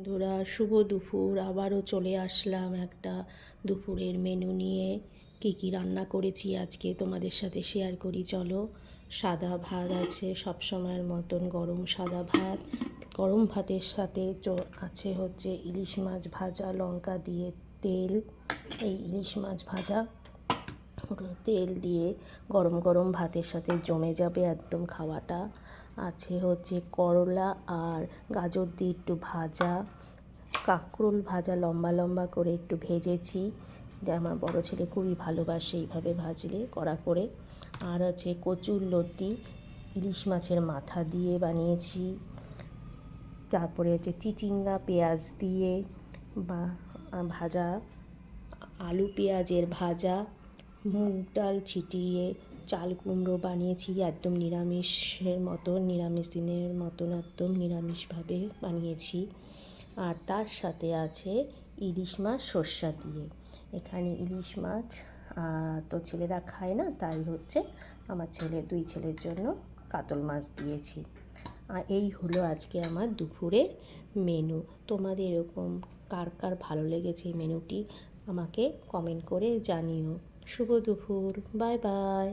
বন্ধুরা, শুভ দুপুর। আবারও চলে আসলাম একটা দুপুরের মেনু নিয়ে। কী কী রান্না করেছি আজকে তোমাদের সাথে শেয়ার করি, চলো। সাদা ভাত আছে সব সময়ের মতন, গরম সাদা ভাত। গরম ভাতের সাথে আছে হচ্ছে ইলিশ মাছ ভাজা, লঙ্কা দিয়ে তেল। এই ইলিশ মাছ ভাজা তেল দিয়ে গরম গরম ভাতের সাথে জমে যাবে একদম খাওয়াটা। আছে হচ্ছে করলা আর গাজর দিয়ে একটু ভাজা। কাঁকরোল ভাজা লম্বা লম্বা করে একটু ভেজেছি। যে আমার বড় ছেলে খুবই ভালোবাসে এইভাবে ভাজলে কড়া করে। আর আছে কচুর লতি, ইলিশ মাছের মাথা দিয়ে বানিয়েছি। তারপরে হচ্ছে চিচিঙ্গা, পেঁয়াজ দিয়ে বা, ভাজা, আলু পেঁয়াজের ভাজা। মুগ ডাল ছিটিয়ে চাল কুমড়ো বানিয়েছি একদম নিরামিষের মতো, নিরামিষ দিনের মতন একদম নিরামিষভাবে বানিয়েছি। আর তার সাথে আছে ইলিশ মাছ সর্ষা দিয়ে। এখানে ইলিশ মাছ তো ছেলেরা খায় না, তাই হচ্ছে আমার ছেলে, দুই ছেলের জন্য কাতল মাছ দিয়েছি। আর এই হলো আজকে আমার দুপুরের মেনু। তোমাদের এরকম কার কার ভালো লেগেছে মেনুটি আমাকে কমেন্ট করে জানিও। শুভ দুপুর বাই বাই।